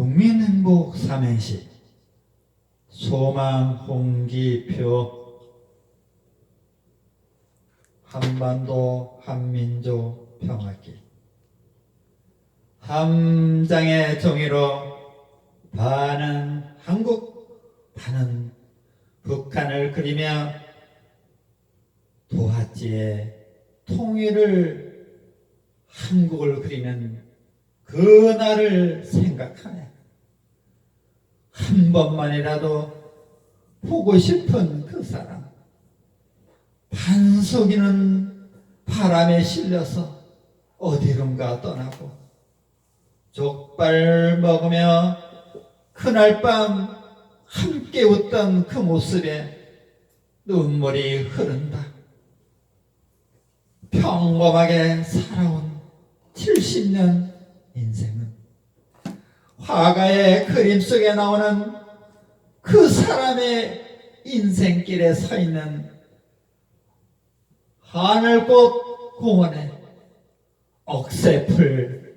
국민행복 삼행시. 소망 홍기표. 한반도 한민족 평화길. 함장의 종이로 반은 한국 반은 북한을 그리며 도하지의 통일을 한국을 그리는 그 날을 생각하네. 한 번만이라도 보고 싶은 그 사람. 반석이는 바람에 실려서 어디론가 떠나고 족발 먹으며 그날 밤 함께 웃던 그 모습에 눈물이 흐른다. 평범하게 살아온 70년 인생은 화가의 그림 속에 나오는 그 사람의 인생길에 서 있는 하늘꽃 공원에 억새풀